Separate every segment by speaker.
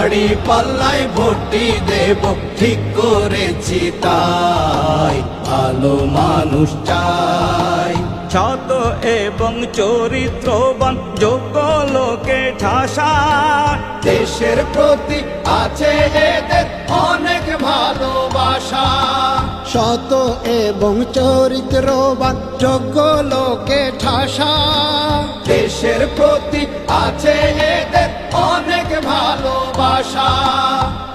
Speaker 1: দাড়ি পাল্লাই ভোটি দেব ঠিক করেছি তাই ভালো মানুষ চাই।
Speaker 2: সত এবং চরিত্রবান যোগ্য লোকে ঠাসা।
Speaker 1: দেশের প্রতি আছে এদের অনেক ভালোবাসা।
Speaker 3: শত এবং চরিত্রবান যোগ্য লোকে ঠাসা।
Speaker 1: দেশের প্রতি আছে এদের ভালোবাসা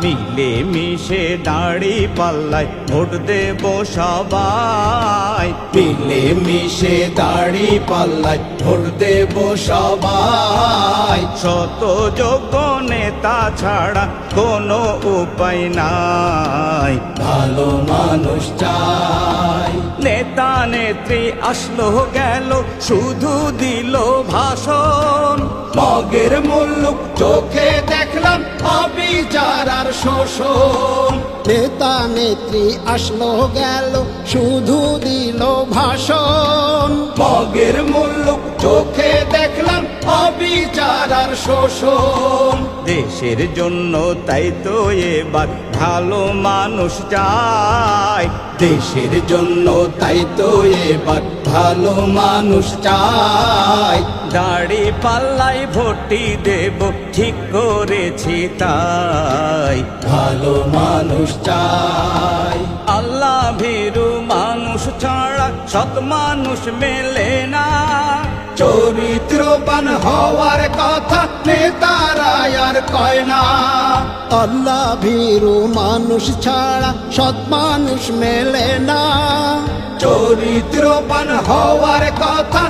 Speaker 2: মিলে মিশে দাড়ি পাল্লায় ভোট দেব সবাই।
Speaker 1: মিলে মিশে দাড়ি পাল্লাই ভোট দেব সবাই।
Speaker 2: শত যোগ্য নেতা ছাড়া কোনো উপায় নাই।
Speaker 1: ভালো মানুষ চাই।
Speaker 2: নেতা নেত্রী আসলো গেল শুধু দিল ভাষণ।
Speaker 1: মগের মুল্লুক চোখে অবিচার আর শোষণ।
Speaker 3: নেতা নেত্রী আসলো, গেল, শুধু দিল ভাষণ।
Speaker 1: মগের মূল্য চোখে দেখলাম, অবিচার আর শোষণ।
Speaker 2: দেশের জন্য, তাই তো এবার ভালো মানুষ চাই।
Speaker 1: দেশের জন্য, তাই তো এবার ভালো মানুষ চাই।
Speaker 2: দাড়ি পাল্লাই ভোটি দেব, ঠিক করেছি তাই।
Speaker 1: ভালো মানুষ চাই।
Speaker 2: আল্লাহ ভীরু মানুষ ছাড়া সৎ মানুষ মেলে না।
Speaker 1: চরিত্রবান হওয়ার কথা নেতারা আর কয় না
Speaker 3: আল্লাহ ভীরু মানুষ ছাড়া সৎ মানুষ মেলে না।
Speaker 1: চরিত্রবান হওয়ার কথা